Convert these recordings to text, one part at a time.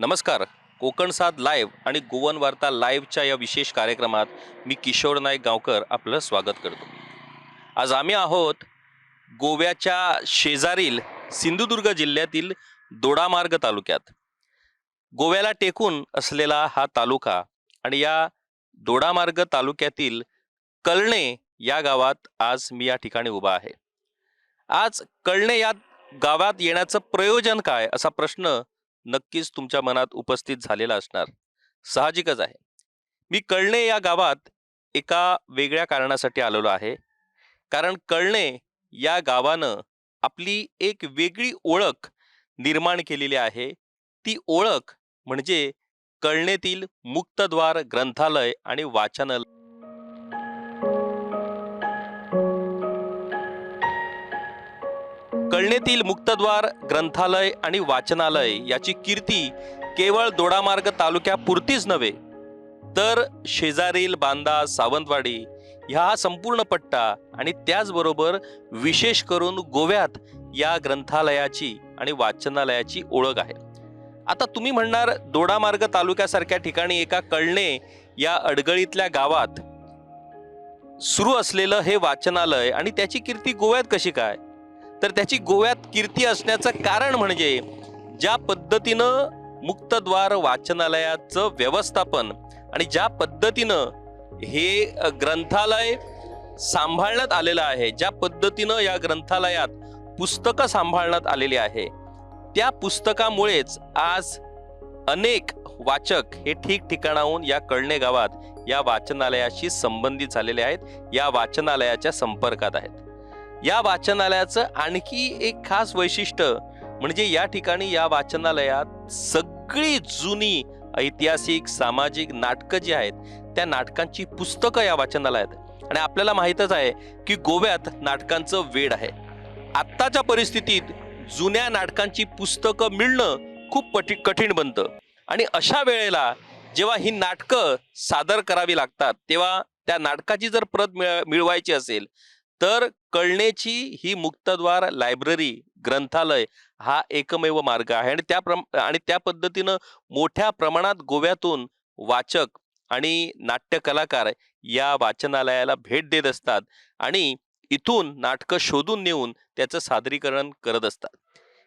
नमस्कार. कोकण सात लाईव्ह आणि गोवन वार्ता लाईव्हच्या या विशेष कार्यक्रमात मी किशोर नाईक गावकर आपलं स्वागत करतो. आज आम्ही आहोत गोव्याच्या शेजारील सिंधुदुर्ग जिल्ह्यातील दोडामार्ग तालुक्यात. गोव्याला टेकून असलेला हा तालुका आणि या दोडामार्ग तालुक्यातील कळणे या गावात आज मी या ठिकाणी उभा आहे. आज कळणे या गावात येण्याचं प्रयोजन काय असा प्रश्न नक्कीच तुमच्या मनात उपस्थित झालेला असणार. साहजिकच आहे. मी कळणे या गावात एका वेगळ्या कारणासाठी आलेलो आहे. कारण कळणे या गावानं आपली एक वेगळी ओळख निर्माण केलेली आहे. ती ओळख म्हणजे कळणेतील मुक्तद्वार ग्रंथालय आणि वाचनालय. कळणेतील मुक्तद्वार ग्रंथालय आणि वाचनालय याची कीर्ती केवळ दोडामार्ग तालुक्यापुरतीच नव्हे तर शेजारील बांदा सावंतवाडी ह्या हा संपूर्ण पट्टा आणि त्याचबरोबर विशेष करून गोव्यात या ग्रंथालयाची आणि वाचनालयाची ओळख आहे. आता तुम्ही म्हणणार दोडामार्ग तालुक्यासारख्या ठिकाणी एका कळणे या अडगळीतल्या गावात सुरू असलेलं हे वाचनालय आणि त्याची कीर्ती गोव्यात कशी काय? तर त्याची गोव्यात कीर्ती असण्याचं कारण म्हणजे ज्या पद्धतीनं मुक्तद्वार वाचनालयाचं व्यवस्थापन आणि ज्या पद्धतीनं हे ग्रंथालय सांभाळण्यात आलेलं आहे ज्या पद्धतीनं या ग्रंथालयात पुस्तकं सांभाळण्यात आलेली आहे त्या पुस्तकामुळेच आज अनेक वाचक हे ठिकठिकाणाहून या कळणे गावात या वाचनालयाशी संबंधित झालेले आहेत या वाचनालयाच्या संपर्कात आहेत. या वाचनालयाचं आणखी एक खास वैशिष्ट्य म्हणजे या ठिकाणी या वाचनालयात सगळी जुनी ऐतिहासिक सामाजिक नाटकं जी आहेत त्या नाटकांची पुस्तकं या वाचनालयात आणि आपल्याला माहीतच आहे की गोव्यात नाटकांचं वेड आहे. आत्ताच्या परिस्थितीत जुन्या नाटकांची पुस्तकं मिळणं खूप पटी कठीण बनतं. आणि अशा वेळेला जेव्हा ही नाटकं सादर करावी लागतात तेव्हा त्या नाटकाची जर प्रत मिळ मिळवायची असेल तर कळण्याची ही मुक्तद्वार लायब्ररी ग्रंथालय हा एकमेव मार्ग आहे. आणि त्या प्रम आणि त्या पद्धतीनं मोठ्या प्रमाणात गोव्यातून वाचक आणि नाट्य कलाकार या वाचनालयाला भेट देत असतात आणि इथून नाटकं शोधून नेऊन त्याचं सादरीकरण करत असतात.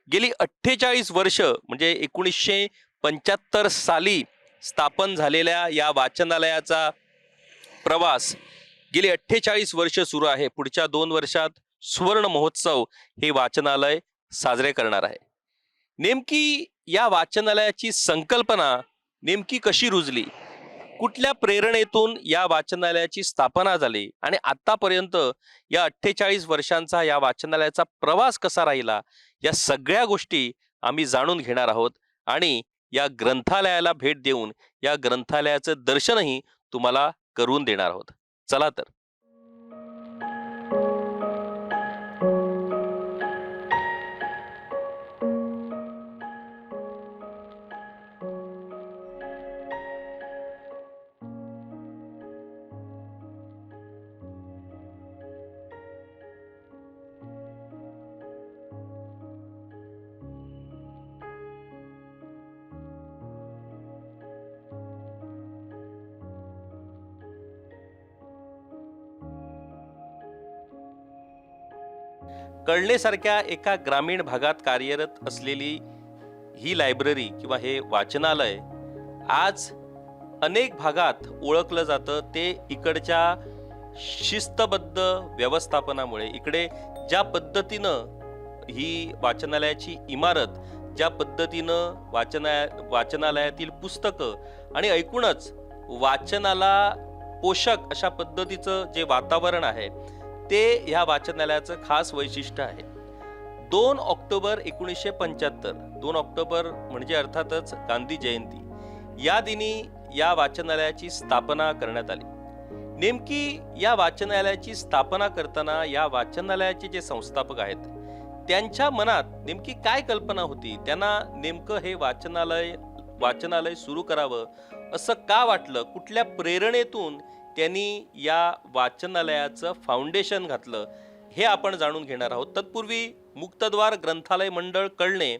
गेली अठ्ठेचाळीस वर्ष म्हणजे एकोणीसशे पंच्याहत्तर साली स्थापन झालेल्या या वाचनालयाचा प्रवास गेली अठ्ठेचाळीस वर्ष सुरू आहे. पुढच्या दोन वर्षात सुवर्ण महोत्सव हे वाचनालय साजरे करणार आहे. नेमकी या वाचनालयाची संकल्पना नेमकी कशी रुजली? कुठल्या प्रेरणेतून या वाचनालयाची स्थापना झाली? आणि आतापर्यंत या अठ्ठेचाळीस वर्षांचा या वाचनालयाचा प्रवास कसा राहिला? या सगळ्या गोष्टी आम्ही जाणून घेणार आहोत. आणि या ग्रंथालयाला भेट देऊन या ग्रंथालयाचं दर्शनही तुम्हाला करून देणार आहोत. चला तर. कळणेसारख्या एका ग्रामीण भागात कार्यरत असलेली ही लायब्ररी किंवा हे वाचनालय आज अनेक भागात ओळखलं जातं. ते इकडच्या शिस्तबद्ध व्यवस्थापनामुळे इकडे ज्या पद्धतीनं ही वाचनालयाची इमारत ज्या पद्धतीनं वाचना वाचनालयातील पुस्तकं आणि ऐकूनच वाचनाला पोषक अशा पद्धतीचं जे वातावरण आहे ते ह्या वाचनालयाचं खास वैशिष्ट्य आहे. दोन ऑक्टोबर एकोणीसशे पंच्याहत्तर दोन ऑक्टोबर म्हणजे अर्थातच गांधी जयंती या दिनी या वाचनालयाची स्थापना करण्यात आली. नेमकी या वाचनालयाची स्थापना करताना या वाचनालयाचे जे संस्थापक आहेत त्यांच्या मनात नेमकी काय कल्पना होती? त्यांना नेमकं हे वाचनालय वाचनालय सुरू करावं असं का वाटलं? कुठल्या प्रेरणेतून त्यांनी या वाचनालयाचं फाउंडेशन घातलं हे आपण जाणून घेणार आहोत. तत्पूर्वी मुक्तद्वार ग्रंथालय मंडळ कळणे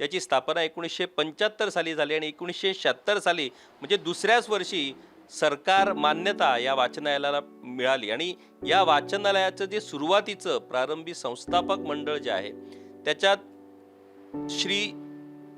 याची स्थापना एकोणीसशे पंच्याहत्तर साली झाली आणि एकोणीसशे शहात्तर साली म्हणजे दुसऱ्याच वर्षी सरकार मान्यता या वाचनालयाला मिळाली. आणि या वाचनालयाचं जे सुरुवातीचं प्रारंभी संस्थापक मंडळ जे आहे त्याच्यात श्री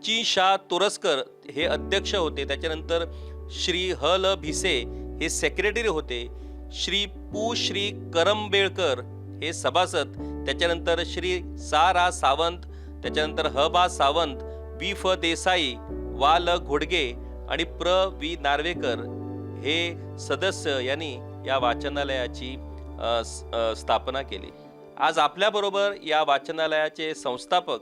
ची शाह तोरसकर हे अध्यक्ष होते. त्याच्यानंतर श्री ह ल भिसे हे सेक्रेटरी होते. श्री पु. श्री करंबेळकर हे सभासद त्याच्यानंतर श्री सा. रा. सावंत त्याच्यानंतर ह. बा. सावंत वि फ. देसाई वा. ल. घोडगे आणि प्र. वी. नार्वेकर हे सदस्य यांनी या वाचनालयाची स्थापना केली. आज आपल्याबरोबर या वाचनालयाचे संस्थापक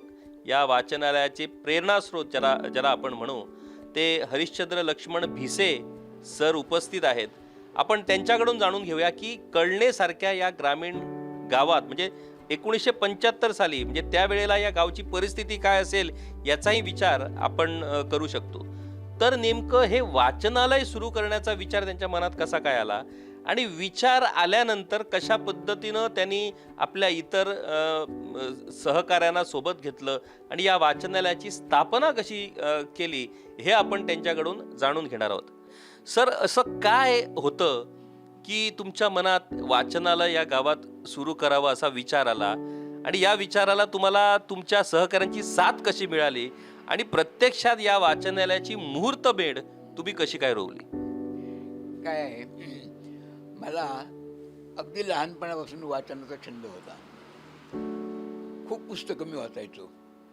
या वाचनालयाचे प्रेरणास्रोत ज्याला ज्याला आपण म्हणू ते हरिश्चंद्र लक्ष्मण भिसे सर उपस्थित आहेत. आपण त्यांच्याकडून जाणून घेऊया की कळणेसारख्या या ग्रामीण गावात म्हणजे एकोणीसशे पंच्याहत्तर साली म्हणजे त्यावेळेला या गावची परिस्थिती काय असेल याचाही विचार आपण करू शकतो. तर नेमकं हे वाचनालय सुरू करण्याचा विचार त्यांच्या मनात कसा काय आला? आणि विचार आल्यानंतर कशा पद्धतीनं त्यांनी आपल्या इतर सहकाऱ्यांना सोबत घेतलं आणि या वाचनालयाची स्थापना कशी केली हे आपण त्यांच्याकडून जाणून घेणार आहोत. सर असं काय होतं की तुमच्या मनात वाचनालय या गावात सुरू करावं असा विचार आला? आणि या विचाराला तुम्हाला तुमच्या सहकाऱ्यांची साथ कशी मिळाली? आणि प्रत्यक्षात या वाचनालयाची मुहूर्त बेड तुम्ही कशी काय रोवली? काय आहे? मला अगदी लहानपणापासून वाचनाचा छंद होता. खूप पुस्तकं मी वाचायचो.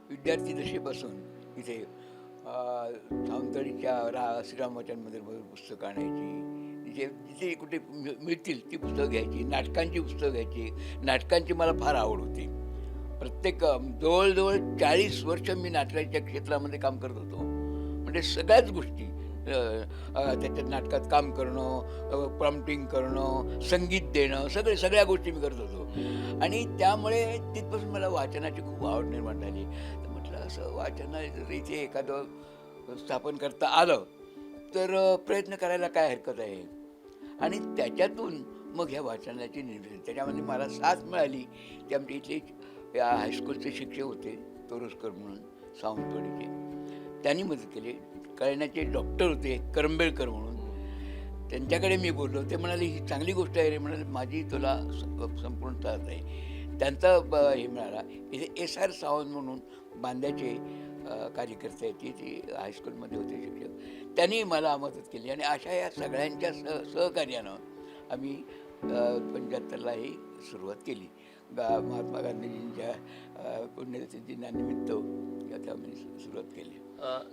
विद्यार्थी जसे बसून इथे सावंतवाडीच्या रा श्रीराम वाचनमध्ये पुस्तकं आणायची. जे जिथे कुठे मिळतील ती पुस्तकं घ्यायची नाटकांची पुस्तकं घ्यायची. नाटकांची मला फार आवड होती. प्रत्येक जवळजवळ चाळीस वर्ष मी नाटकाच्या क्षेत्रामध्ये काम करत होतो. म्हणजे सगळ्याच गोष्टी त्याच्यात नाटकात काम करणं प्रॉम्प्टिंग करणं संगीत देणं सगळे सगळ्या गोष्टी मी करत होतो. आणि त्यामुळे तिथपासून मला वाचनाची खूप आवड निर्माण झाली. असं वाचन जर एखादं स्थापन करता आलं तर प्रयत्न करायला काय हरकत आहे? आणि त्याच्यातून मग ह्या वाचनाची निर्मिती त्याच्यामध्ये मला साथ मिळाली. ते आमच्या इथले या हायस्कूलचे शिक्षक होते तोरसकर म्हणून सावंतवाडीचे. त्यांनी मदत केली. कळण्याचे डॉक्टर होते करंबेळकर म्हणून. त्यांच्याकडे मी बोललो. ते म्हणाले ही चांगली गोष्ट आहे रे. म्हणाले माझी तुला संपूर्ण साथ आहे. त्यांचा ब- हे मिळाला. इथे एस आर सावंत म्हणून बांद्याचे कार्यकर्ते आहेत ती हायस्कूलमध्ये होते शिक्षक त्यांनी मला मदत केली. आणि अशा या सगळ्यांच्या सह सहकार्यानं आम्ही पंच्याहत्तरला ही सुरुवात केली. गा महात्मा गांधीजींच्या अ, पुण्यतिथी दिनानिमित्त आम्ही सुरुवात केली.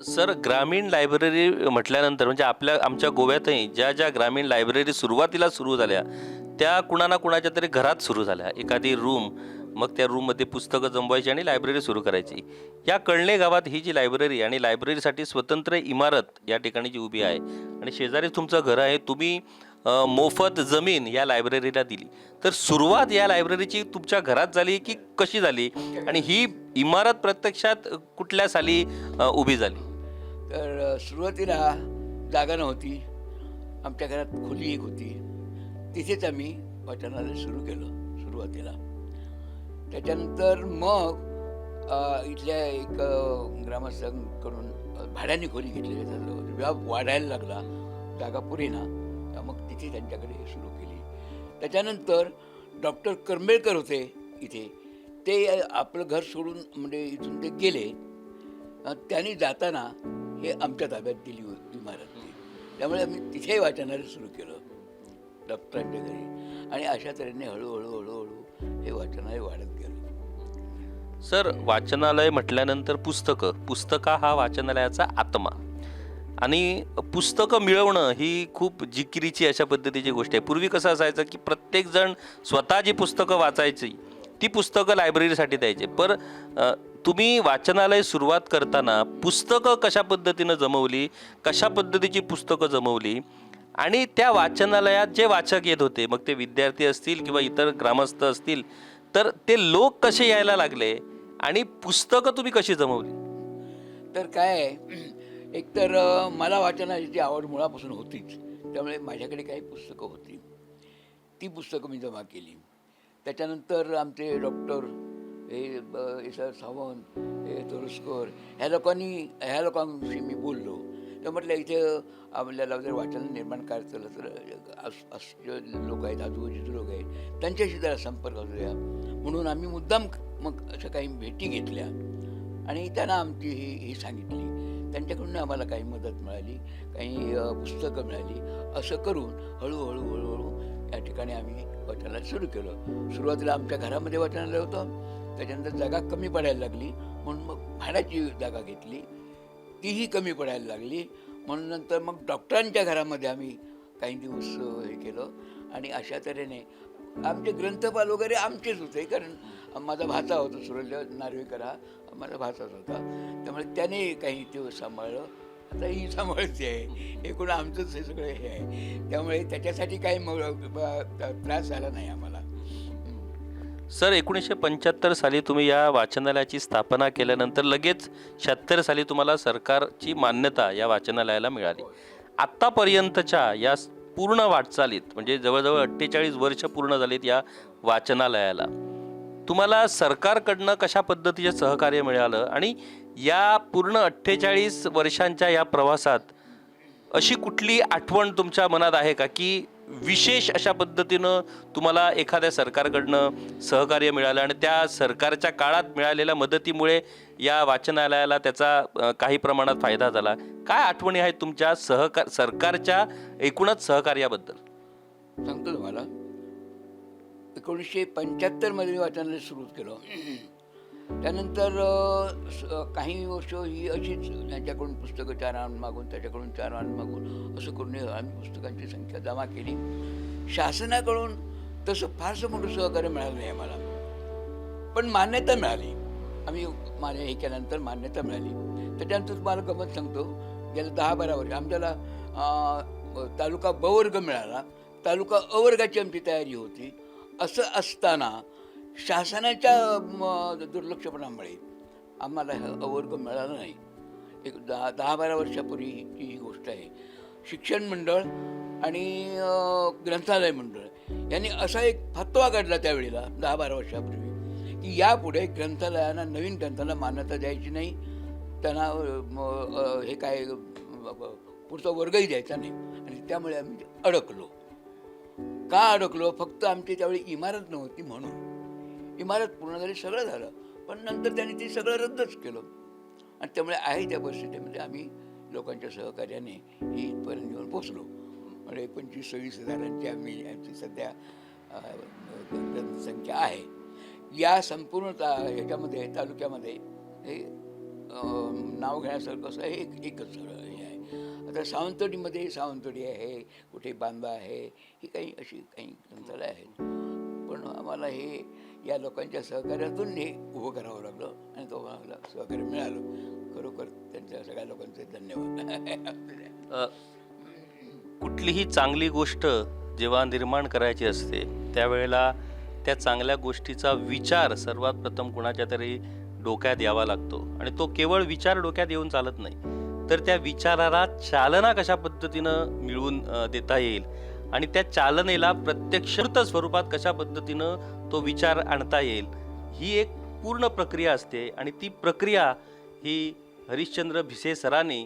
सर ग्रामीण लायब्ररी म्हटल्यानंतर म्हणजे आपल्या आमच्या गोव्यातही ज्या ज्या ग्रामीण लायब्ररी सुरुवातीला सुरू झाल्या त्या कुणा ना कुणाच्या तरी घरात सुरू झाल्या. एखादी रूम मग त्या रूममध्ये पुस्तकं जमवायची आणि लायब्ररी सुरू करायची. या कळणे गावात ही जी लायब्ररी आणि लायब्ररीसाठी स्वतंत्र इमारत या ठिकाणी जी उभी आहे आणि शेजारीच तुमचं घर आहे तुम्ही मोफत जमीन या लायब्ररीला दिली. तर सुरुवात या लायब्ररीची तुमच्या घरात झाली की कशी झाली? आणि ही इमारत प्रत्यक्षात कुठल्या साली उभी झाली? तर सुरुवातीला जागा नव्हती. आमच्या घरात खोली एक होती. तिथेच आम्ही वाचनालय सुरू केलं सुरुवातीला. त्याच्यानंतर मग इथल्या एक ग्रामस्थांकडून भाड्याने खोली घेतली त्याचा वाढायला लागला. जागा पुरेना. मग तिथे त्यांच्याकडे सुरू केली. त्याच्यानंतर डॉक्टर करंबेळकर होते इथे. ते आपलं घर सोडून म्हणजे इथून ते गेले. त्यांनी जाताना हे आमच्या ताब्यात दिली होती इमारत त्यामुळे आम्ही तिथेही वाचनालय सुरू केलं डॉक्टरांच्या घरी. आणि अशा तऱ्हेने हळूहळू हळूहळू हे वाचनालय वाढत गेलं. सर वाचनालय म्हटल्यानंतर पुस्तकं पुस्तका हा वाचनालयाचा आत्मा. आणि पुस्तकं मिळवणं ही खूप जिकिरीची अशा पद्धतीची गोष्ट आहे. पूर्वी कसं असायचं की प्रत्येकजण स्वतः जी पुस्तकं वाचायची ती पुस्तकं लायब्ररीसाठी द्यायचे. पर तुम्ही वाचनालय सुरुवात करताना पुस्तकं कशा पद्धतीनं जमवली कशा पद्धतीची पुस्तकं जमवली आणि त्या वाचनालयात जे वाचक येत होते मग ते विद्यार्थी असतील किंवा इतर ग्रामस्थ असतील तर ते लोक कसे यायला लागले आणि पुस्तकं तुम्ही कशी जमवली? तर काय एकतर मला वाचनाची आवड मुळापासून होतीच. त्यामुळे माझ्याकडे काही पुस्तकं होती. ती पुस्तकं मी जमा केली. त्याच्यानंतर आमचे डॉक्टर हे ब- एस आर सावंत हे तोरस्कोर ह्या लोकांनी ह्या लोकांविषयी मी बोललो. तर म्हटलं इथे आपल्याला जर वाचन निर्माण करायचं झालं तर अस लोक आहेत आजूबाजूचे लोक आहेत त्यांच्याशी जरा संपर्क करूया. म्हणून आम्ही मुद्दाम मग अशा काही भेटी घेतल्या. आणि त्यांना आमची ही ही सांगितली. त्यांच्याकडून आम्हाला काही मदत मिळाली काही पुस्तकं मिळाली. असं करून हळूहळू हळूहळू या ठिकाणी आम्ही वाचनालय सुरू केलं. सुरुवातीला आमच्या घरामध्ये वाचनालय होतं. त्याच्यानंतर जागा कमी पडायला लागली. म्हणून मग भाड्याची जागा घेतली. तीही कमी पडायला लागली. म्हणून नंतर मग डॉक्टरांच्या घरामध्ये आम्ही काही दिवस हे केलं. आणि अशा तऱ्हेने आमचे ग्रंथपाल वगैरे आमचेच होते कारण माझा भाचा होता सुरल्य नार्वेकर हा माझा भाचाच होता. त्यामुळे त्याने काही ते सांभाळलं. आता ही सांभाळते आहे. एकूण आमचंच हे सगळं हे आहे. त्यामुळे त्याच्यासाठी काही मग त्रास झाला नाही आम्हाला. सर एकोणीसशे पंच्याहत्तर साली तुम्ही या वाचनालयाची स्थापना केल्यानंतर लगेच शहात्तर साली तुम्हाला सरकारची मान्यता या वाचनालयाला मिळाली. आत्तापर्यंतच्या या पूर्ण वाटचालीत म्हणजे जवळजवळ अठ्ठेचाळीस वर्ष पूर्ण झालीत या वाचनालयाला. तुम्हाला सरकारकडनं कशा पद्धतीचे सहकार्य मिळालं? आणि या पूर्ण अठ्ठेचाळीस वर्षांच्या या प्रवासात अशी कुठली आठवण तुमच्या मनात आहे का? की विशेष अशा पद्धतीनं तुम्हाला एखाद्या सरकारकडनं सहकार्य मिळालं आणि त्या सरकारच्या काळात मिळालेल्या मदतीमुळे या वाचनालयाला त्याचा काही प्रमाणात फायदा झाला. काय आठवणी आहेत तुमच्या सहकार सरकारच्या एकूणच सहकार्याबद्दल? सांगतो तुम्हाला. एकोणीसशे पंच्याहत्तरमध्ये मी वाचनालय सुरू केलं. त्यानंतर स- काही वर्ष ही अशीच त्यांच्याकडून पुस्तकं चार आण मागून त्याच्याकडून चार आण मागून असं करून आम्ही पुस्तकांची संख्या जमा केली. शासनाकडून तसं फारसं मोठं सहकार्य मिळालं नाही आम्हाला. पण मान्यता मिळाली. आम्ही मान्य हे केल्यानंतर मान्यता मिळाली. त्याच्यानंतर तुम्हाला गमत सांगतो. गेल्या दहा बारा वर्ष आमच्याला तालुका बवर्ग मिळाला. तालुका अवर्गाची आमची तयारी होती. असं असताना शासनाच्या दुर्लक्षपणामुळे आम्हाला हा वर्ग मिळाला नाही. एक दहा दहा बारा वर्षापूर्वीची ही गोष्ट आहे. शिक्षण मंडळ आणि ग्रंथालय मंडळ यांनी असा एक फतवा काढला त्यावेळेला दहा बारा वर्षापूर्वी की यापुढे ग्रंथालयांना नवीन ग्रंथाला मान्यता द्यायची नाही. त्यांना हे काय पुढचा वर्गही द्यायचा नाही. आणि त्यामुळे आम्ही अडकलो. का अडकलो? फक्त आमची त्यावेळी इमारत नव्हती म्हणून. इमारत पूर्ण झाली सगळं झालं. पण नंतर त्यांनी ते सगळं रद्दच केलं. आणि त्यामुळे आहे त्या परिस्थितीमध्ये आम्ही लोकांच्या सहकार्याने ही इथपर्यंत येऊन पोचलो म्हणजे पंचवीस सव्वीस हजारांची आम्ही आमची सध्या संख्या आहे. या संपूर्ण ता ह्याच्यामध्ये तालुक्यामध्ये हे नाव घेण्यासारखं असं हे एक एकच सगळं हे आहे. आता सावंतवाडीमध्ये सावंतवाडी आहे कुठे बांधा आहे ही काही अशी काही ग्रंथालय आहेत. पण आम्हाला हे या लोकांच्या सहकार्यातून हे उभं करावं लागलं आणि तो आम्हाला सहकार्य मिळालं. खरोखर त्यांच्या सगळ्या लोकांचे धन्यवाद. कुठलीही चांगली गोष्ट जेव्हा निर्माण करायची असते त्यावेळेला त्या चांगल्या गोष्टीचा विचार सर्वात प्रथम कुणाच्या तरी डोक्यात यावा लागतो. आणि तो केवळ विचार डोक्यात येऊन चालत नाही. तर त्या विचाराला चालना कशा पद्धतीनं मिळवून देता येईल? आणि त्या चालनेला प्रत्यक्ष स्वरूपात कशा पद्धतीनं तो विचार आणता येईल ही एक पूर्ण प्रक्रिया असते. आणि ती प्रक्रिया ही हरिश्चंद्र भिसे सरांनी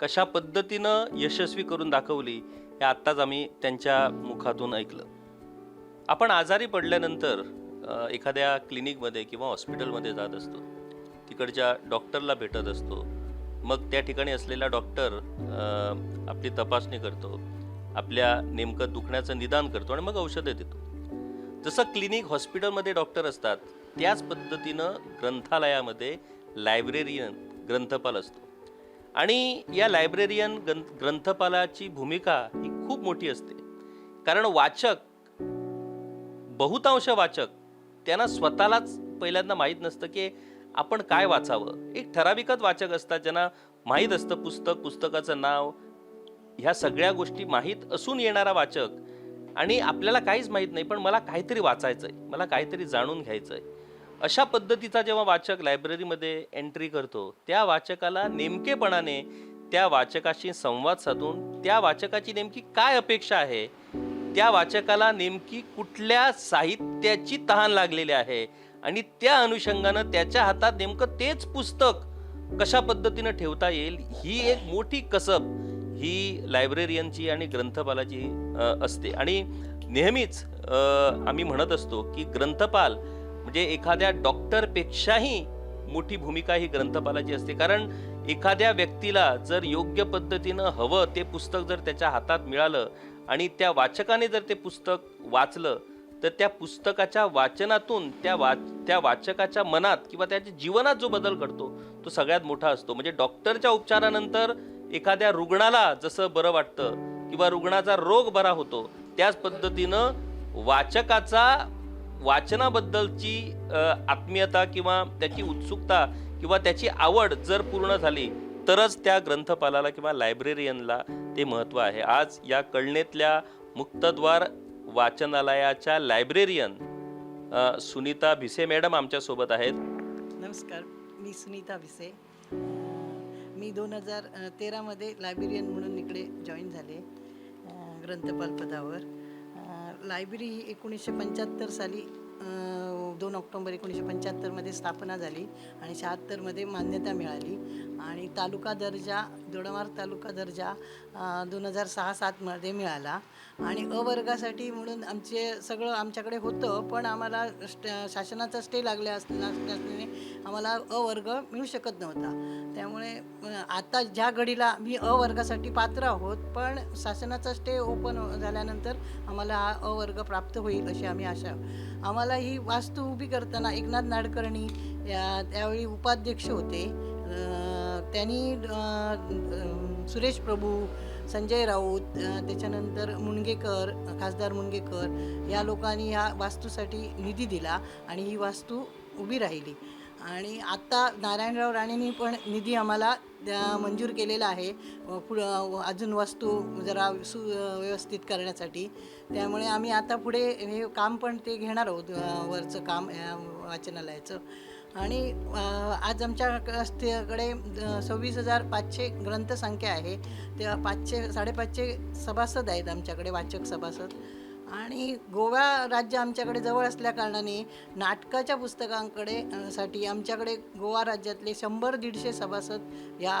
कशा पद्धतीनं यशस्वी करून दाखवली हे आत्ताच आम्ही त्यांच्या मुखातून ऐकलं. आपण आजारी पडल्यानंतर एखाद्या क्लिनिकमध्ये किंवा हॉस्पिटलमध्ये जात असतो. तिकडच्या डॉक्टरला भेटत असतो. मग त्या ठिकाणी असलेला डॉक्टर आपली तपासणी करतो. आपल्या नेमकं दुखण्याचं निदान करतो आणि मग औषधं देतो. जसं क्लिनिक हॉस्पिटलमध्ये डॉक्टर असतात त्याच पद्धतीनं ग्रंथालयामध्ये लायब्रेरियन ग्रंथपाल असतो. आणि या लायब्रेरियन ग्रंथ ग्रंथपालाची भूमिका ही खूप मोठी असते. कारण वाचक बहुतांश वाचक त्यांना स्वतःलाच पहिल्यांदा माहीत नसतं की आपण काय वाचावं. एक ठराविकच वाचक असतात ज्यांना माहीत असतं पुस्तक पुस्तकाचं नाव ह्या सगळ्या गोष्टी माहीत असून येणारा वाचक. आणि आपल्याला काहीच माहीत नाही पण मला काहीतरी वाचायचं आहे मला काहीतरी जाणून घ्यायचं आहे अशा पद्धतीचा जेव्हा वाचक लायब्ररीमध्ये एंट्री करतो त्या वाचकाला नेमकेपणाने त्या वाचकाशी संवाद साधून त्या वाचकाची नेमकी काय अपेक्षा आहे त्या वाचकाला नेमकी कुठल्या साहित्याची तहान लागलेली आहे आणि त्या अनुषंगानं त्याच्या हातात नेमकं तेच पुस्तक कशा पद्धतीनं ठेवता येईल ही एक मोठी कसब ही लायब्रेरियनची आणि ग्रंथपालाची असते. आणि नेहमीच आम्ही म्हणत असतो की ग्रंथपाल म्हणजे एखाद्या डॉक्टरपेक्षाही मोठी भूमिका ही ग्रंथपालाची असते. कारण एखाद्या व्यक्तीला जर योग्य पद्धतीनं हवं ते पुस्तक जर त्याच्या हातात मिळालं आणि त्या वाचकाने जर ते पुस्तक वाचलं तर त्या पुस्तकाच्या वाचनातून त्या वाच त्या वाचकाच्या मनात किंवा त्याच्या जीवनात जो बदल घडतो तो सगळ्यात मोठा असतो. म्हणजे डॉक्टरच्या उपचारानंतर एखाद्या रुग्णाला जसं बरं वाटतं किंवा रुग्णाचा रोग बरा होतो त्याच पद्धतीनं वाचकाचा वाचनाबद्दलची आत्मीयता किंवा त्याची उत्सुकता किंवा त्याची आवड जर पूर्ण झाली तरच त्या ग्रंथपालाला किंवा लायब्रेरियनला ते महत्त्व आहे. आज या कळणेतल्या मुक्तद्वार वाचनालयाच्या लायब्रेरियन सुनीता भिसे मॅडम आमच्यासोबत आहेत. नमस्कार मी सुनीता भिसे. मी दोन हजार तेरामध्ये लायब्रेरियन म्हणून इकडे जॉईन झाले ग्रंथपाल पदावर. लायब्ररी ही एकोणीसशे पंच्याहत्तर साली दोन ऑक्टोंबर एकोणीसशे पंच्याहत्तरमध्ये स्थापना झाली आणि शहात्तरमध्ये मान्यता मिळाली. आणि तालुका दर्जा दोडामार्ग तालुका दर्जा दोन हजार सहा सातमध्ये मिळाला. आणि अवर्गासाठी म्हणून आमचे सगळं आमच्याकडे होतं पण आम्हाला स्ट शासनाचा स्टे लागल्या असल्याने आम्हाला अ वर्ग मिळू शकत नव्हता. त्यामुळे आता ज्या घडीला मी अ वर्गासाठी पात्र आहोत पण शासनाचा स्टे ओपन झाल्यानंतर आम्हाला हा अ वर्ग प्राप्त होईल अशी आम्ही आशा आम्हाला ही वास्तू उभी करताना एकनाथ नाडकर्णी या त्यावेळी उपाध्यक्ष होते. त्यांनी सुरेश प्रभू संजय राऊत त्याच्यानंतर मुणगेकर खासदार मुणगेकर या लोकांनी ह्या वास्तूसाठी निधी दिला आणि ही वास्तू उभी राहिली. आणि आत्ता नारायणराव राणेंनी पण निधी आम्हाला मंजूर केलेला आहे. पुढं अजून वास्तू जरा सु व्यवस्थित करण्यासाठी. त्यामुळे आम्ही आता पुढे हे काम पण ते घेणार आहोत वरचं काम वाचनालयाचं. आणि आज आमच्याकडे सव्वीस हजार पाचशे ग्रंथसंख्या आहे. त्या पाचशे साडेपाचशे सभासद आहेत आमच्याकडे वाचक सभासद. आणि गोवा राज्य आमच्याकडे जवळ असल्या कारणाने नाटकाच्या पुस्तकांकडे साठी आमच्याकडे गोवा राज्यातले शंभर दीडशे सभासद या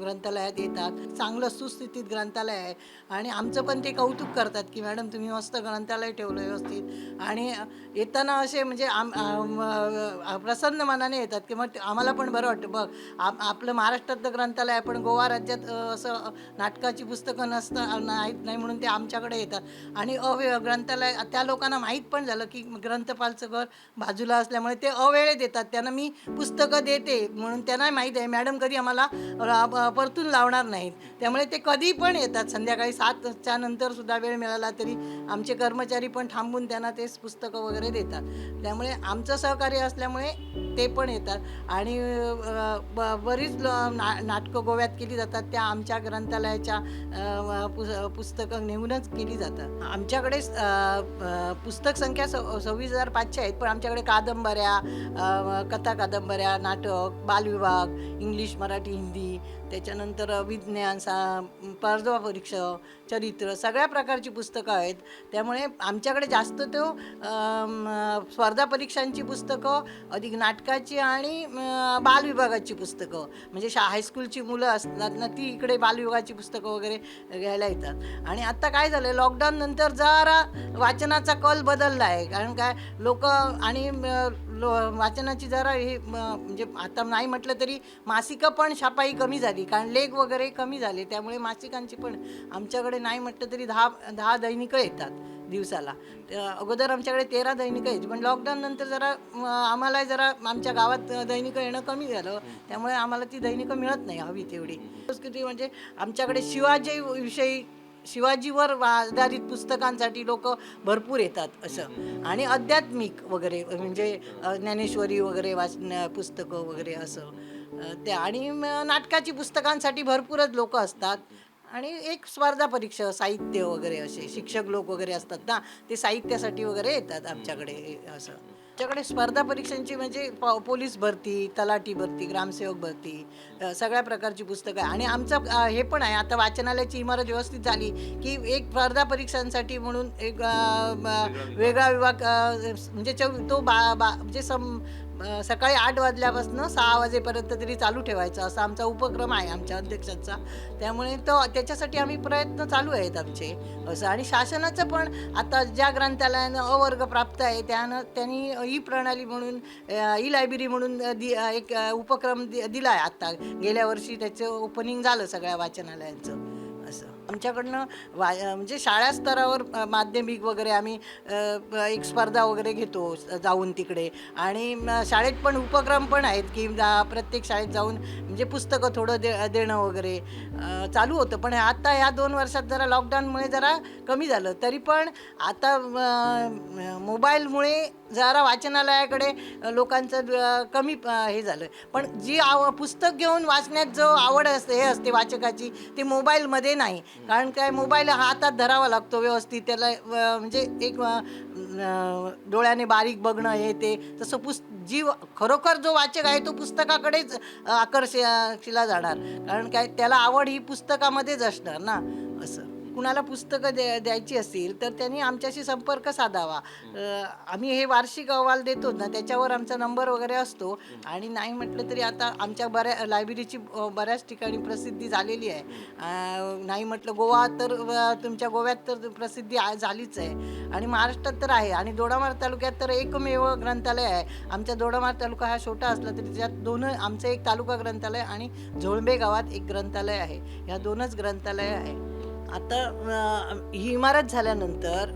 ग्रंथालयात येतात. चांगलं सुस्थितीत ग्रंथालय आहे. आणि आमचं पण ते कौतुक करतात की मॅडम तुम्ही मस्त ग्रंथालय ठेवलं व्यवस्थित. आणि येताना असे म्हणजे आम प्रसन्न मनाने येतात की मग आम्हाला पण बरं वाटतं. बघ आप आपलं महाराष्ट्रातलं ग्रंथालय आहे पण गोवा राज्यात असं नाटकाची पुस्तकं नसतं नाहीत नाही म्हणून ते आमच्याकडे येतात. आणि अवे ग्रंथालय त्या लोकांना माहीत पण झालं की ग्रंथपालचं घर बाजूला असल्यामुळे ते अवेळे देतात. त्यांना मी पुस्तकं देते म्हणून त्यांना माहीत आहे मॅडम कधी आम्हाला परतून लावणार नाहीत. त्यामुळे ते कधी पण येतात. संध्याकाळी सातच्या नंतर सुद्धा वेळ मिळाला तरी आमचे कर्मचारी पण थांबून त्यांना तेच पुस्तकं वगैरे देतात. त्यामुळे आमचं सहकार्य असल्यामुळे ते पण येतात. आणि ब बरीच ना नाटकं गोव्यात केली जातात. त्या आमच्या ग्रंथालयाच्या पुस पुस्तकं नेऊनच केली जातात. आम आमच्याकडे पुस्तक संख्या स सव्वीस हजार पाचशे आहेत पण आमच्याकडे कादंबऱ्या कथा कादंबऱ्या नाटक बालविभाग इंग्लिश मराठी हिंदी त्याच्यानंतर विज्ञान सा पारदवा परीक्षा चरित्र सगळ्या प्रकारची पुस्तकं आहेत. त्यामुळे आमच्याकडे जास्त तो स्पर्धा परीक्षांची पुस्तकं अधिक नाटकाची आणि बालविभागाची पुस्तकं. म्हणजे शा हायस्कूलची मुलं असतात ना ती इकडे बालविभागाची पुस्तकं वगैरे घ्यायला येतात. आणि आत्ता काय झालं लॉकडाऊन नंतर जरा वाचनाचा कल बदलला आहे. कारण काय लोक आणि लो वाचनाची जरा हे म, म्हणजे आता नाही म्हटलं तरी मासिकं पण छापाई कमी झाली. कारण लेख वगैरे कमी झाले. त्यामुळे मासिकांची पण आमच्याकडे नाही म्हटलं तरी दहा दहा दैनिकं येतात दिवसाला. अगोदर आमच्याकडे तेरा दैनिकं यायची. पण लॉकडाऊन नंतर जरा आम्हाला जरा आमच्या गावात दैनिकं येणं कमी झालं. त्यामुळे आम्हाला ती दैनिकं मिळत नाही हवी तेवढी. संस्कृती म्हणजे आमच्याकडे शिवाजी विषयी शिवाजीवर आधारित पुस्तकांसाठी लोक भरपूर येतात असं. आणि आध्यात्मिक वगैरे म्हणजे ज्ञानेश्वरी वगैरे वाचन पुस्तकं वगैरे असं ते त्या आणि नाटकाची पुस्तकांसाठी भरपूरच लोक असतात. आणि एक स्पर्धा परीक्षा साहित्य वगैरे असे शिक्षक लोक वगैरे असतात ना ते साहित्यासाठी वगैरे येतात आमच्याकडे असं. आमच्याकडे स्पर्धा परीक्षांची म्हणजे प- पोलीस भरती तलाठी भरती ग्रामसेवक भरती अ, सगळ्या प्रकारची पुस्तकं आहे आणि आमचं अ, हे पण आहे. आता वाचनालयाची इमारत व्यवस्थित झाली की एक स्पर्धा परीक्षांसाठी म्हणून एक अ, म- वेगळा विभाग. अ, म्हणजे चौ- तो बा बा म्हणजे सम सकाळी आठ वाजल्यापासून सहा वाजेपर्यंत तरी चालू ठेवायचा. असा आमचा उपक्रम आहे आमच्या अध्यक्षांचा. त्यामुळे तो त्याच्यासाठी आम्ही प्रयत्न चालू आहेत आमचे. असं आणि शासनाचं पण आता ज्या ग्रंथालयानं अवर्ग प्राप्त आहे त्यानं त्यांनी ई प्रणाली म्हणून ई लायब्ररी म्हणून दि एक उपक्रम दि दिला आहे आत्ता गेल्या वर्षी त्याचं ओपनिंग झालं सगळ्या वाचनालयांचं. आमच्याकडनं वा म्हणजे शाळा स्तरावर माध्यमिक वगैरे आम्ही एक स्पर्धा वगैरे घेतो जाऊन तिकडे. आणि शाळेत पण उपक्रम पण आहेत की प्रत्येक शाळेत जाऊन म्हणजे पुस्तकं थोडं दे देणं वगैरे चालू होतं. पण आता ह्या दोन वर्षात जरा लॉकडाऊनमुळे जरा कमी झालं. तरी पण आता मोबाईलमुळे जरा वाचनालयाकडे लोकांचं कमी हे झालं. पण जी आव पुस्तक घेऊन वाचण्यात जो आवड असते हे असते वाचकाची ती मोबाईलमध्ये नाही. कारण काय मोबाईल हातात धरावा लागतो व्यवस्थित. त्याला म्हणजे एक डोळ्याने बारीक बघणं हे ते. तसं पुस्त जी खरोखर जो वाचक आहे तो पुस्तकाकडेच आकर्षिला जाणार. कारण काय त्याला आवड ही पुस्तकामध्येच असणार ना असं. कुणाला पुस्तकं द्या द्यायची असतील तर त्यांनी आमच्याशी संपर्क साधावा. आम्ही हे वार्षिक अहवाल देतो ना त्याच्यावर आमचा नंबर वगैरे असतो. आणि नाही म्हटलं तरी आता आमच्या बऱ्या लायब्ररीची बऱ्याच ठिकाणी प्रसिद्धी झालेली आहे. नाही म्हटलं गोवा तर तुमच्या गोव्यात तर प्रसिद्धी झालीच आहे. आणि महाराष्ट्रात तर आहे. आणि दोडामार तालुक्यात तर एकमेव ग्रंथालय आहे. आमच्या दोडामार तालुका हा छोटा असला तरी त्याच्यात दोन आमचं एक तालुका ग्रंथालय आणि झोळंबे गावात एक ग्रंथालय आहे. ह्या दोनच ग्रंथालय आहे. आता ही इमारत झाल्यानंतर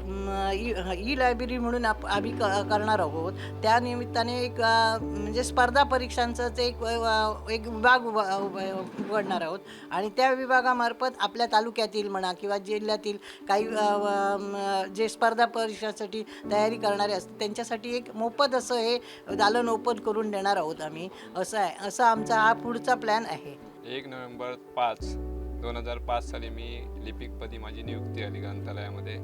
ई ई लायब्ररी म्हणून आप आम्ही क करणार आहोत. त्या निमित्ताने एक म्हणजे स्पर्धा परीक्षांचंच एक एक विभाग उभा उघडणार आहोत. आणि त्या विभागामार्फत आपल्या तालुक्यातील म्हणा किंवा जिल्ह्यातील काही जे स्पर्धा परीक्षांसाठी तयारी करणारे असतात त्यांच्यासाठी एक मोफत असं हे दालन ओपन करून देणार आहोत आम्ही. असं आहे. असं आमचा हा पुढचा प्लॅन आहे. एक नोव्हेंबर पाच. दोन हजार पाच साली मी लिपिकपदी माझी नियुक्ती आली ग्रंथालयामध्ये.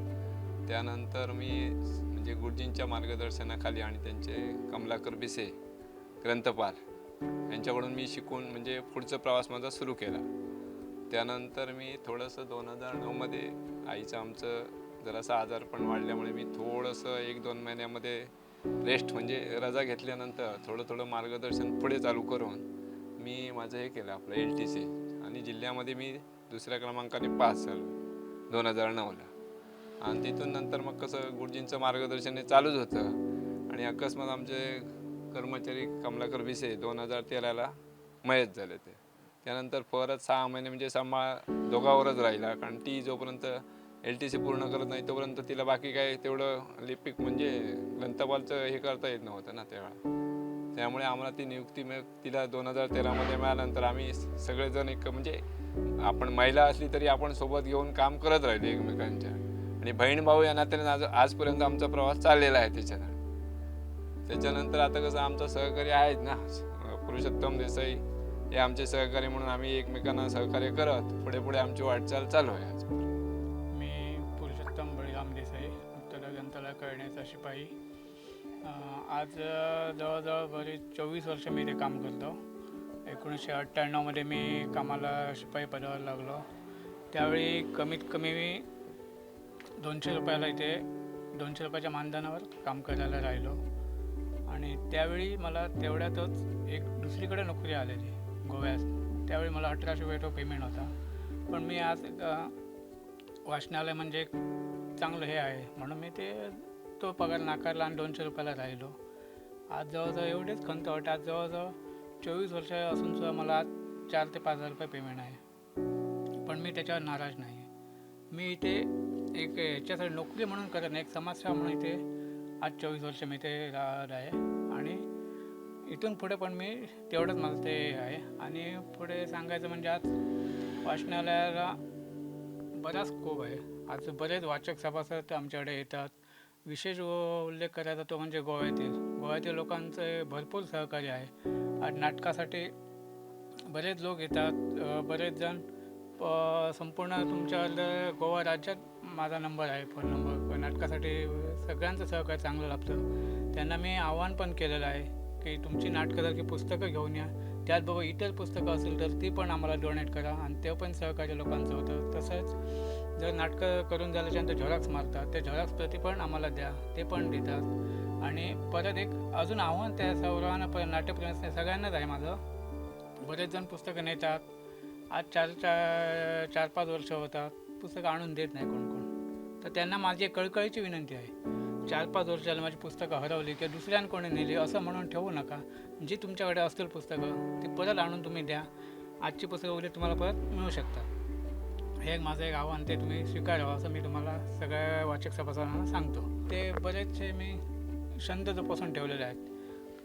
त्यानंतर मी म्हणजे गुरुजींच्या मार्गदर्शनाखाली आणि त्यांचे कमलाकर बिसे ग्रंथपाल यांच्याकडून मी शिकून म्हणजे पुढचा प्रवास माझा सुरू केला. त्यानंतर मी थोडंसं दोन हजार नऊमध्ये आईचं आमचं जरासं आजारपण वाढल्यामुळे मी थोडंसं एक दोन महिन्यामध्ये रेस्ट म्हणजे रजा घेतल्यानंतर थोडं थोडं मार्गदर्शन पुढे चालू करून मी माझं हे केलं आपलं एल टी सी आणि जिल्ह्यामध्ये मी दुसऱ्या क्रमांकाने पास झालो. दोन हजार नऊला. आणि तिथून नंतर मग कसं गुरुजींचं मार्गदर्शन हे चालूच होतं. आणि अकस्मात आमचे कर्मचारी कमलाकर भिसे दोन हजार तेराला मयत झाले ते. त्यानंतर परत सहा महिने म्हणजे सांभाळ दोघावरच राहिला. कारण ती जोपर्यंत एल टी सी पूर्ण करत नाही तोपर्यंत तिला बाकी काय तेवढं लिपिक म्हणजे ग्रंथपालचं हे करता येत नव्हतं ना तेव्हा त्यामुळे आम्हाला ती नियुक्ती मिळ तिला दोन हजार तेरामध्ये मिळाल्यानंतर आम्ही सगळेजण एक म्हणजे आपण महिला असली तरी आपण सोबत घेऊन काम करत राहिलो एकमेकांच्या. आणि बहीण भाऊ या नात्याने आज आजपर्यंत आमचा प्रवास चाललेला आहे त्याच्यानं. त्याच्यानंतर आता कसं आमचं सहकारी आहेत ना पुरुषोत्तम देसाई हे आमचे सहकारी म्हणून आम्ही एकमेकांना सहकार्य करत पुढे पुढे आमची वाटचाल चालू आहे आज मी पुरुषोत्तम बळीराम देसाई उत्तर ग्रंथालय करण्याचा शिपाई. आज जवळजवळ बरेच चोवीस वर्ष मी इथे काम करतो. एकोणीसशे अठ्ठ्याण्णवमध्ये मी कामाला शिपाई पदावर लागलो. त्यावेळी कमीत कमी मी दोनशे रुपयाला इथे दोनशे रुपयाच्या मानधनावर काम करायला राहिलो. आणि त्यावेळी मला तेवढ्यातच एक दुसरीकडे नोकरी आलेली गोव्यात. त्यावेळी मला अठराशे रुपये तो पेमेंट होता. पण मी आज वाचनालय म्हणजे एक चांगलं हे आहे. म्हणून मी ते तो पगार नाकारला आणि दोनशे रुपयाला राहिलो. आज जवळजवळ एवढेच खंत वाटते आज जवळजवळ चोवीस वर्ष असून सुद्धा मला आज चार ते पाच हजार रुपये पेमेंट आहे. पण मी त्याच्यावर नाराज नाही आहे मी इथे एक याच्यासाठी नोकरी म्हणून करत नाही एक समाजसेवा म्हणून इथे आज चोवीस वर्ष मी इथे राहत आहे आणि इथून पुढे पण मी तेवढंच माझं ते आहे. आणि पुढे सांगायचं म्हणजे आज वाचनालयाला बराच स्कोप आहे. आज बरेच वाचक सभासद आमच्याकडे येतात. विशेष उल्लेख करायचा तो म्हणजे गोव्यातील. गोव्यातील लोकांचे भरपूर सहकार्य आहे. आणि नाटकासाठी बरेच लोक येतात. बरेच जण प- संपूर्ण तुमच्या गोवा राज्यात माझा नंबर आहे फोन नंबर. नाटकासाठी सगळ्यांचं सहकार्य चांगलं लाभतं त्यांना मी आव्हान पण केलेलं आहे की तुमची नाटकासारखी पुस्तकं घेऊन या त्याचबरोबर इतर पुस्तकं असेल तर ती पण आम्हाला डोनेट करा आणि ते पण सहकार्य लोकांचं होतं. तसंच जर नाटकं करून झाल्याच्यानंतर झेरॉक्स मारतात त्या झेरॉक्स प्रती पण आम्हाला द्या ते पण देतात. आणि परत एक अजून आव्हान त्या सौरवांना प नाट्यप्रेमी सगळ्यांनाच आहे माझं. बरेच जण पुस्तकं नेतात. आज चार चार चार पाच वर्ष होतात. पुस्तकं आणून देत नाही कोण कोण. तर त्यांना माझी एक कळकळीची विनंती आहे. चार पाच वर्ष झाली माझी पुस्तकं हरवली किंवा दुसऱ्यांना कोणी नेली असं म्हणून ठेवू नका. जी तुमच्याकडे असतील पुस्तकं ती परत आणून तुम्ही द्या. आजची पुस्तकं उद्या तुम्हाला परत मिळू शकतात. हे एक माझं एक आव्हान ते तुम्ही स्वीकारावं असं मी तुम्हाला सगळ्या वाचक सभासदांना सांगतो. ते बरेचसे मी छंद जोपासून ठेवलेले आहेत.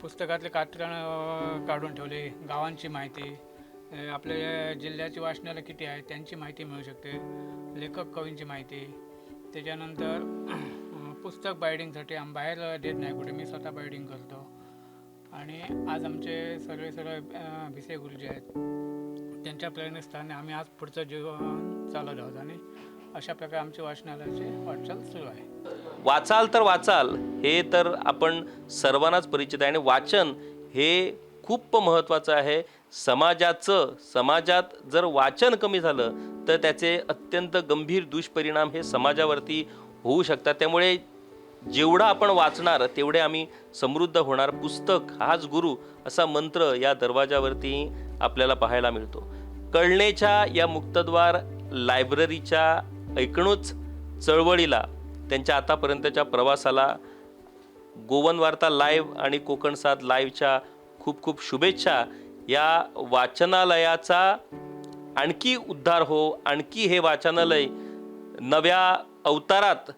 पुस्तकातले कात्रण काढून ठेवले गावांची माहिती आपल्या जिल्ह्याची वाचनालय किती आहेत त्यांची माहिती मिळू शकते लेखक कवींची माहिती. त्याच्यानंतर पुस्तक बायडिंगसाठी आम्ही बाहेर देत नाही कुठे मी स्वतः बायडिंग करतो. आणि आज आमचे सगळे सगळे भिसे गुरुजी आहेत. त्यांच्या प्रेरणेस्थाने आम्ही आज पुढचं जीवन चालत आहोत आणि अशा प्रकारे आमचे वाचनालयाची वाटचाल सुरू आहे. वाचाल तर वाचाल हे तर आपण सर्वांनाच परिचित आहे. आणि वाचन हे खूप महत्त्वाचं आहे. समाजाचं समाजात जर वाचन कमी झालं तर त्याचे अत्यंत गंभीर दुष्परिणाम हे समाजावरती होऊ शकतात. त्यामुळे जेवढं आपण वाचणार तेवढे आम्ही समृद्ध होणार. पुस्तक हाच गुरु असा मंत्र या दरवाजावरती आपल्याला पाहायला मिळतो. कळणेच्या या मुक्तद्वार लायब्ररीच्या ऐकणूच चळवळीला त्यांच्या आतापर्यंतच्या प्रवासाला गोवन वार्ता लाईव्ह आणि कोकण साथ लाईव्हच्या खूप खूप शुभेच्छा. या वाचनालयाचा आणखी उद्धार हो आणखी हे वाचनालय नव्या अवतारात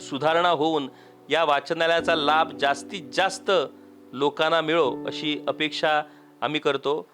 सुधारणा होऊन या वाचनालयाचा लाभ जास्तीत जास्त लोकांना मिळो अशी अपेक्षा आम्ही करतो.